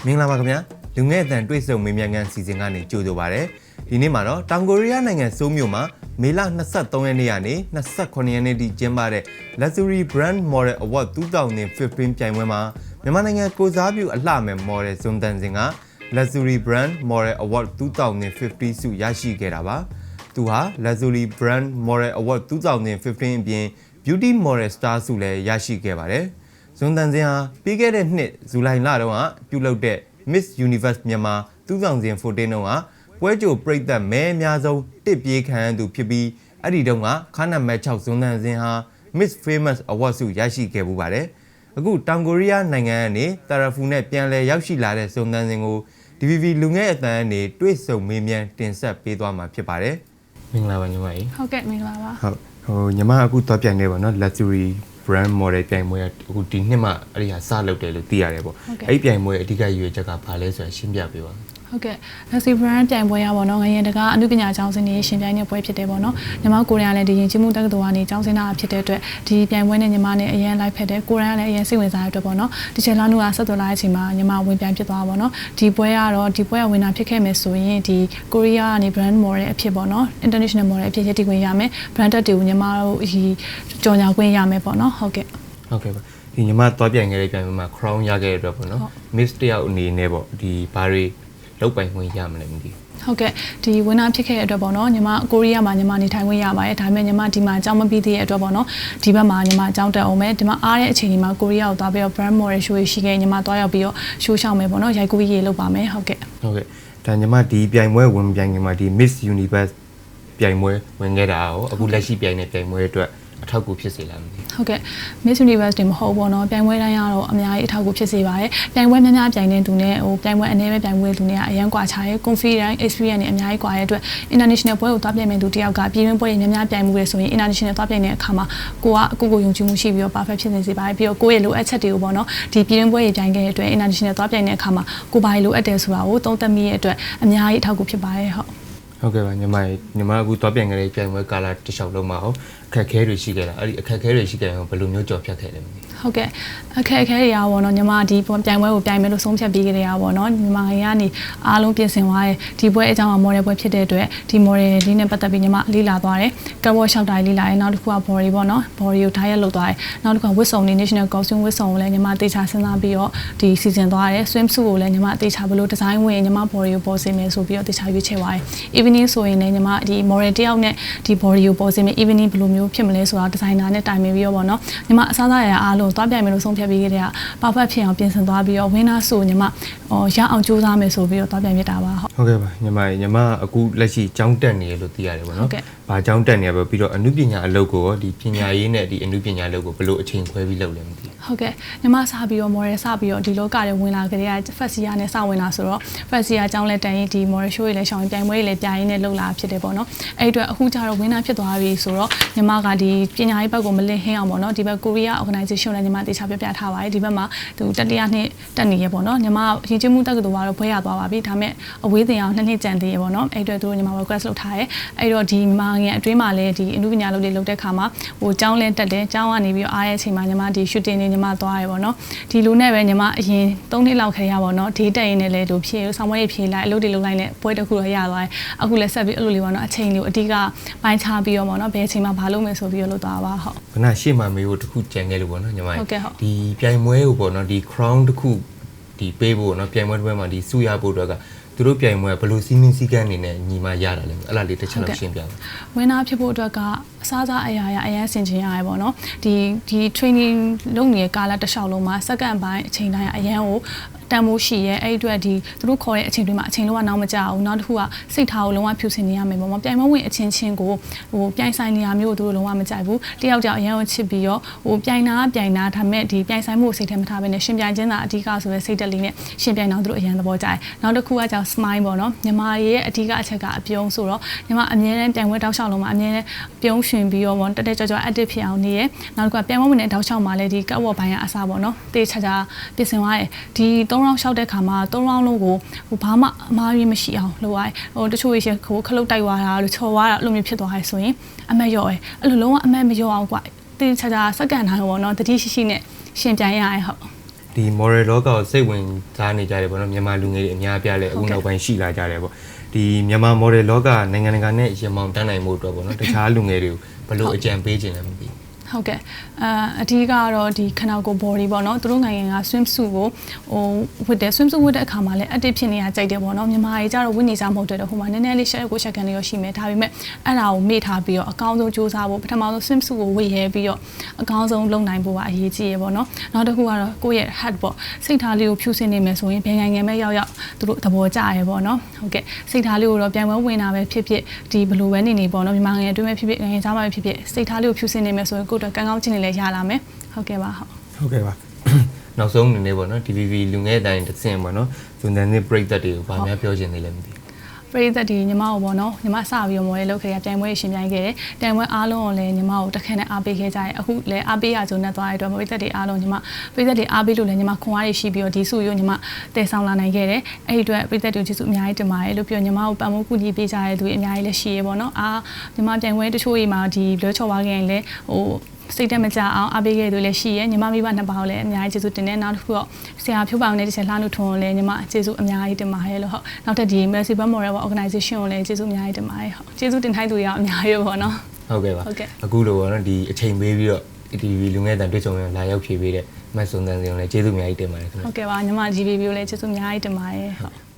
္ဂလာပါခင်ဗျာလူငယ်အတန်တွေ့ဆုံမေးမြန်းခန်းစီစဉ်ကနေကြိုဆိုပါရစေဒီနေ့မှာတော့တောင်ကိုရီးယားနိုင်ငံစိုးမြို့မှာမေလ23ရက်နေ့ကနေ28ရက်နေ့ထိကျင်းပတဲ့ Luxury Brand Model Award 2015ပြိုင်ပွဲမှာမြန်မာနိုင်ငံကိုစားပြုအလှမယ် model ဇွန်တန်စင်က Luxury Brand Model Award 2015ဆုရရှိခဲ့တာပါသူဟာ Luxury Brand Model Award 2015အပြင် Beauty Model Star ဆုလည်းရရှိခဲ့ပါတယ် ဇွန်တန်စင်ဟာပြီးခဲ့တဲ့နှစ်ဇူလိုင်လတုန်းကပြုလုပ်တဲ့ Miss Universe မြန်မာ2014တုန်းကပွဲကြိုပရိသတ်မဲအများဆုံးတစ်ပြေးခံရသူဖြစ်ပြီးအဲ့ဒီတုန်းကခါနတ်မဲ6ဇွန်တန်စင်ဟာ Miss Famous Award ဆုရရှိခဲ့ပူပါတယ်အခုတောင်ကိုရီးယားနိုင်ငံကနေတာရာဖူနဲ့ပြန်လည်ရောက်ရှိလာတဲ့ဇွန်တန်စင်ကို DVB လူငယ်အတန်းကနေတွေ့ဆုံမေးမြန်းတင်ဆက်ပေးသွားမှာဖြစ်ပါတယ် မင်္ဂလာပါညီမကြီးဟုတ်ကဲ့မင်္ဂလာပါဟုတ်ဟိုညီမအခုသွားပြိုင်နေပါတော့ luxury brand model ပြိုင်ပွဲကအခုဒီနှစ်မှအဲ့ဒီဟာစလုပ်တယ်လို့သိရတယ်ပေါ့အဲ့ဒီပြိုင်ပွဲအဓိကရည်ရွယ်ချက်ကဘာလဲဆိုတာရှင်းပြပေးပါ ဟုတ်ကဲ့ Luxy Brand ပြိုင်ပွဲရပါတော့ငရင်တကားအမှုပညာကျောင်းစင်တွေရှင်ပြိုင်တဲ့ပွဲဖြစ်တယ်ပေါ့နော်ညီမကိုရီးယားလည်းဒီရင်ချင်းမှုတက္ကသိုလ်ကနေကျောင်းစင်တာဖြစ်တဲ့အတွက်ဒီပြိုင်ပွဲနဲ့ညီမနဲ့အရင်လိုက်ဖက်တယ်ကိုရီးယားလည်းအရင်စိတ်ဝင်စားတဲ့အတွက်ပေါ့နော်ဒီချိန်လောက်နုကဆက်သွယ်လာတဲ့အချိန်မှာညီမဝင်ပြိုင်ဖြစ်သွားပါပေါ့နော်ဒီပွဲကတော့ဒီပွဲကဝင်တာဖြစ်ခဲ့မယ်ဆိုရင်ဒီကိုရီးယားကနေ brand model အဖြစ်ပေါ့နော် international model အဖြစ်ရည်တည်ခွင့်ရမယ် branded တွေကိုညီမတို့ဒီကြော်ညာခွင့်ရမယ်ပေါ့နော်ဟုတ်ကဲ့ဟုတ်ကဲ့ပါဒီညီမသွားပြိုင်ခဲ့တဲ့ပြိုင်ပွဲမှာ crown ရခဲ့တဲ့အတွက်ပေါ့နော် miss တယောက်အနေနဲ့ပေါ့ဒီဘာတွေ လောက်ပိုင်ခွင့်ရမလဲမသိဘူးဟုတ်ကဲ့ဒီဝင်းနာဖြစ်ခဲ့တဲ့အတွက်ပေါ့နော်ညီမကိုရီးယားမှာညီမနေထိုင်ခွင့်ရပါတယ်ဒါပေမဲ့ညီမဒီမှာအကြောင်းမပြီးသေးတဲ့အတွက်ပေါ့နော်ဒီဘက်မှာညီမအကြောင်းတက်အောင်မယ်ဒီမှာအားတဲ့အချိန်ဒီမှာကိုရီးယားကိုသွားပြီးတော့ brand model show ရှိခဲ့ညီမသွားရောက်ပြီးတော့ show ရှောက်မယ်ပေါ့နော်ရိုက်ကူးရေးလုပ်ပါမယ်ဟုတ်ကဲ့ဟုတ်ကဲ့ဒါညီမဒီပြိုင်ပွဲဝင်ပြိုင်ခင်မှာဒီ miss universe ပြိုင်ပွဲဝင်ခဲ့တာရောအခုလက်ရှိပြိုင်တဲ့ပြိုင်ပွဲအတွက် အထောက်အကူဖြစ်စေလားမသိဘူးဟုတ်ကဲ့ Miss Universe တင်မဟုတ်ဘူးပေါ့နော်ပြိုင်ပွဲတိုင်းကတော့အများကြီးအထောက်အကူဖြစ်စေပါတယ်ပြိုင်ပွဲများများပြိုင်တဲ့သူနဲ့ဟိုပြိုင်ပွဲအနေနဲ့ပြိုင်ပွဲသူနဲ့ကအရန်ကွာခြားရဲ confidence experience နဲ့အများကြီးကွာရဲ့အတွက် international ပွဲကိုသွားပြိုင်မဲ့သူတယောက်ကပြည်တွင်းပွဲတွေများများပြိုင်မှုရဆိုရင် international သွားပြိုင်တဲ့အခါမှာကိုကကိုကိုယုံကြည်မှုရှိပြီးတော့ perfect ဖြစ်နေစေပါတယ်ပြီးတော့ကိုယ့်ရဲ့လိုအပ်ချက်တွေကိုပေါ့နော်ဒီပြည်တွင်းပွဲတွေပြိုင်ခဲ့တဲ့အတွက် international သွားပြိုင်တဲ့အခါမှာကိုဘာတွေလိုအပ်တယ်ဆိုတာကိုသုံးသပ်မိရဲ့အတွက်အများကြီးအထောက်အကူဖြစ်ပါတယ်ဟုတ် ဟုတ်ကဲ့ပါညီမရေညီမအခုသွားပြန်ကြတဲ့ပြိုင်ပွဲကာလာတစ်လျှောက်လုံးမှာဟောအခက်အခဲတွေရှိခဲ့တာအဲ့ဒီအခက်အခဲတွေရှိခဲ့ရင်ဘယ်လိုမျိုးကြော်ဖြတ်ခဲ့လဲမသိဘူးဟုတ်ကဲ့အခက်အခဲတွေရာပေါ့နော်ညီမဒီပြိုင်ပွဲကိုပြိုင်မယ်လို့ဆုံးဖြတ်ပြီးကြတဲ့ရာပေါ့နော်ညီမငယ်ကနေအားလုံးပြင်ဆင်သွားတယ်ဒီပွဲအကြောင်းက model ပွဲဖြစ်တဲ့အတွက်ဒီ model လေးနဲ့ပတ်သက်ပြီးညီမလေ့လာသွားတယ်ကတ်ဝတ်ရှောက်တိုင်းလေ့လာတယ်နောက်တစ်ခုက body ပေါ့နော် body ကို diet လုပ်သွားတယ်နောက်တစ်ခုကဝတ်စုံနေ national costume ဝတ်စုံကိုလည်းညီမတေချာစဉ်းစားပြီးတော့ဒီ season သွားတယ် swim suit ကိုလည်းညီမတေချာဘယ်လို design ဝင်ညီမ body ကိုပေါ်စေမယ်ဆိုပြီးတော့တေချာရွေးချယ်သွားတယ် evening ဆိုရင်လည်းညီမဒီ model တယောက်နဲ့ဒီ body ကိုပေါ်စေမယ် evening ဘယ်လိုမျိုးဖြစ်မလဲဆိုတာ designer နဲ့တိုင်ပင်ပြီးတော့ပေါ့နော်ညီမအစားအစာရအားလုံးသွားပြိုင်မယ်လို့ဆုံးဖြတ်ပြီးကြတဲ့က perfect ဖြစ်အောင်ပြင်ဆင်သွားပြီးတော့ winner ဆိုညီမဟောရအောင်ကြိုးစားမယ်ဆိုပြီးတော့သွားပြိုင်ပြတာပါဟုတ်ဟုတ်ကဲ့ပါညီမရေညီမအခုလက်ရှိကျောင်းတက်နေရလို့သိရတယ်ပေါ့ဟုနော်တ်ကဲ့ဘာကျောင်းတက်နေရပဲပြီးတော့အမှုပညာအလုပ်ကိုရောဒီပညာရေးနဲ့ဒီအမှုပညာအလုပ်ကိုဘယ်လိုအချိန်ခွဲပြီးလုပ်လဲမသိဘူး ဟုတ်ကဲ့ညီမစပြီးတော့ model စပြီးတော့ဒီလောကတွေဝင်လာကြတဲ့ first year နဲ့စဝင်လာဆိုတော့ first year အကြောင်းလဲတန်ရင်ဒီ model show တွေလည်းရှောင်းရင်ပြိုင်ပွဲတွေလည်းပြိုင်ရင်းနဲ့လုပ်လာဖြစ်တယ်ပေါ့နော်အဲ့ဒီအတွက်အခုကျတော့ winner ဖြစ်သွားပြီဆိုတော့ညီမကဒီပညာရေးဘက်ကိုမလင့်ဟင်းအောင်ပေါ့နော်ဒီဘက် Korea organization နဲ့ညီမတေချာပြပြထားပါတယ်ဒီဘက်မှာသူတတိယနှစ်တက်နေရပေါ့နော်ညီမရင်ချင်းမှုတက္ကသိုလ်ကတော့ဘွဲရသွားပါပြီဒါပေမဲ့အဝေးတင်အောင်နှစ်နှစ်ကြံသေးရပေါ့နော်အဲ့ဒီအတွက်သူတို့ညီမ request လုပ်ထားတယ်အဲ့တော့ဒီမာငယ်အတွင်းမှာလည်းဒီအမှုပညာလုပ်တွေလုပ်တဲ့ခါမှာဟိုကျောင်းလဲတက်တယ်ကျောင်းကနေပြီးတော့အားတဲ့အချိန်မှာညီမဒီ shooting တွေညီမသွားရပေါ့နော်ဒီလိုနဲ့ပဲညီမအရင်၃နှစ်လောက်ခဲရပေါ့နော်ဒေးတက်ရင်းနဲ့လည်းလူဖြည့်ဆောင်းပွဲဖြည့်လိုက်အလုပ်တွေလုပ်လိုက်နဲ့ပွဲတစ်ခုတော့ရသွားတယ်အခုလည်းဆက်ပြီးအဲ့လိုလေးပေါ့နော်အချိန်လေးကိုအဓိကပိုင်းခြားပြီးတော့ပေါ့နော်ဘယ်အချိန်မှာဘာလုပ်မယ်ဆိုပြီးတော့လုပ်သွားပါဟုတ်ခဏရှေ့မှာမေးဖို့တစ်ခုကြံခဲ့လို့ပေါ့နော်ညီမရေဟုတ်ကဲ့ဟုတ်ဒီပြိုင်ပွဲကိုပေါ့နော်ဒီ crown တစ်ခုဒီပေးဖို့နော်ပြိုင်ပွဲတစ်ပွဲမှာဒီစုရဖို့အတွက်က သူတို့ပြိုင်ပွဲကဘယ်လိုစီးမင်းစည်းကမ်းနေနဲ့ညီမရတာလဲအဲ့လားလေးတစ်ချက်လောက်ရှင်းပြပါဝင်နာဖြစ်ဖို့အတွက်ကအစားအစာအရာရာအရင်ဆင်ခြင်ရတယ်ပေါ့နော်ဒီဒီ training လုပ်နေတဲ့ကာလတစ်လျှောက်လုံးမှာစက္ကန့်ပိုင်းအချိန်တိုင်းအရင်ကို တန်မိုးရှိရဲအဲ့ဒီအတွက်ဒီသူတို့ခေါ်တဲ့အချိန်တွေမှာအချိန်လုံးဝနောက်မကြဘူးနောက်တစ်ခုကစိတ်ထားကိုလုံးဝဖြူစင်နေရမယ်ပေါ့မပြိုင်မဝင်အချင်းချင်းကိုဟိုပြိုင်ဆိုင်နေရမျိုးကိုသူတို့လုံးဝမကြိုက်ဘူးတယောက်ကြောင့်အရင်ကိုချစ်ပြီးတော့ဟိုပြိုင်နာပြိုင်နာဒါပေမဲ့ဒီပြိုင်ဆိုင်မှုကိုစိတ်ထဲမထားဘဲနဲ့ရှင်ပြိုင်ခြင်းသာအဓိကဆိုတဲ့စိတ်တက်လေးနဲ့ရှင်ပြိုင်တော့သူတို့အရင်သဘောကျတယ်နောက်တစ်ခုကကြောင့် smile ပေါ့နော်ညီမရဲ့အဓိကအချက်ကအပြုံးဆိုတော့ညီမအမြဲတမ်းပြိုင်ပွဲတောက်လျှောက်လုံးမှာအမြဲတမ်းပြုံးရှင်ပြီးတော့ပေါ့တက်တက်ကြွကြွ active ဖြစ်အောင်နေရနောက်တစ်ခုကပြိုင်ပွဲဝင်တဲ့တောက်လျှောက်မှာလည်းဒီကတ်ဝတ်ပိုင်းကအစားပေါ့နော်တေးချာချာပြင်ဆင်သွားတယ်ဒီ၃ round ရှောက်တဲ့ခါမှာ၃ round လုံးကိုဟိုဘာမှအမားကြီးမရှိအောင်လုပ်ရတယ်ဟိုတချို့ရေဟိုခလုတ်တိုက်သွားတာလို့ချော်သွားတာအဲ့လိုမျိုးဖြစ်သွားတယ်ဆိုရင်အမက်ရော့ရယ်အဲ့လိုလုံးဝအမက်မရော့အောင်ကွာတေးချာချာစက္ကန့်တိုင်းပေါ့နော်တတိရှိရှိနဲ့ရှင်ပြိုင်ရရဟုတ်ညဒီ moral လောကကိုစိတ်ဝင်စားနေကြတယ်ပေါ့နော်မြန်မာလူငယ်တွေအများအပြားလည်းအခုဟုတ်ကဲ့နောက်ပိုင်းရှိလာကြတယ်ပေါ့ဒီမြန်မာ model လောကနိုင်ငံတကာနဲ့ရင်မောင်တန်းနိုင်မှုအတွက်ပေါ့နော်တခြားလူငယ်တွေကိုဘယ်လိုအကြံပေးခြင်းလဲမသိဘူး ဟုတ်ကဲ့အာအဓိကကတော့ဒီခနောက်ကို body ပေါ့နော်သူတို့နိုင်ငံက swim suit ကိုဟိုဝတ်တယ် swim suit ဝတ်တဲ့အခါမှာလည်း active ဖြစ်နေရကြိုက်တယ်ပေါ့နော်မြန်မာတွေကြတော့ဝတ်နေကြမဟုတ်တဲ့ဟိုမှာနည်းနည်းလေး share ကို share ကန်လေးရောရှိမယ်ဒါပေမဲ့အဲ့ဒါကိုမေ့ထားပြီးတော့အကောင်းဆုံးစူးစမ်းဖို့ပထမဆုံး swim suit ကိုဝတ်ရဲပြီးတော့အကောင်းဆုံးလုပ်နိုင်ဖို့ကအရေးကြီးရပေါ့နော်နောက်တစ်ခုကတော့ကိုယ့်ရဲ့ head ပေါ့စိတ်ထားလေးကိုဖြူစင်နေမယ်ဆိုရင်ဘယ်နိုင်ငံပဲရောက်ရောက်သူတို့သဘောကျရဲပေါ့နော်ဟုတ်ကဲ့စိတ်ထားလေးကိုတော့ပြန်ပွဲဝင်တာပဲဖြစ်ဖြစ်ဒီဘယ်လိုပဲနေနေပေါ့နော်မြန်မာနိုင်ငံအတွင်းပဲဖြစ်ဖြစ်နိုင်ငံခြားမှာပဲဖြစ်ဖြစ်စိတ်ထားလေးကိုဖြူစင်နေမယ်ဆိုရင်ကိုယ့်အတွက်ကံကောင်းခြင်းတွေလည်းရလာမယ်ဟုတ်ကဲ့ပါဟုတ်ဟုတ်ကဲ့ပါနောက်ဆုံးအနေနဲ့ပေါ့နော် DVV လူငယ်အတိုင်းတစ်ဆင့်ပေါ့နော်ဇွန်တန်နဲ့ပြိသက်တွေကိုဗာများပြောချင်သေးလဲမသိဘူး ပရိသတ်ဒီညီမကိုပေါ့နော်ညီမစပြီးတော့မော်လေးလုပ်ခဲ့ရပြိုင်ပွဲရှင်ပြိုင်ခဲ့တယ်ပြိုင်ပွဲအားလုံးကိုလည်းညီမကိုတစ်ခါနဲ့အားပေးခဲ့ကြတယ်အခုလည်းအားပေးရကြုံနဲ့သွားရတဲ့အတွက်ပရိသတ်တွေအားလုံးညီမပရိသတ်တွေအားပေးလို့လည်းညီမခွန်အားတွေရှိပြီးတော့ဒီစုရုံညီမတည်ဆောင်လာနိုင်ခဲ့တယ်အဲ့ဒီအတွက်ပရိသတ်တွေကျေးဇူးအများကြီးတင်ပါတယ်လို့ပြောညီမကိုပံ့ပိုးကူညီပေးကြတဲ့သူတွေအများကြီးလည်းရှိရပေါ့နော်အာညီမပြိုင်ပွဲတချို့တွေမှာဒီလွဲချော်သွားခဲ့ရင်လည်းဟို စိတ်တက်မကြအောင်အားပေးခဲ့သူလည်းရှိရဲညီမမိဘနှစ်ပါးကိုလည်းအများကြီးကျေးဇူးတင်တယ်နောက်တစ်ခုတော့ဆရာဖြိုးပောင်နဲ့တစ်ချက်လှမ်းလို့ထွန်းကိုလည်းညီမကျေးဇူးအများကြီးတင်ပါတယ်လို့ဟုတ်နောက်ထပ်ဒီ Mercy Bar Moral Organization ကိုလည်းကျေးဇူးအများကြီးတင်ပါတယ်ဟုတ်ကျေးဇူးတင်ထိုက်သူတွေကအများကြီးပေါ့နော်ဟုတ်ကဲ့ပါဟုတ်ကဲ့အခုလိုပေါ့နော်ဒီအချိန်ပေးပြီးတော့ DVV လူငယ်အတိုင်းတွေ့ဆုံရလာရောက်ဖြေပေးတဲ့မတ်ဇွန်တန်စီကိုလည်းကျေးဇူးအများကြီးတင်ပါတယ်ခင်ဗျာဟုတ်ကဲ့ပါညီမ GBB ကိုလည်းကျေးဇူးအများကြီးတင်ပါတယ်ဟုတ်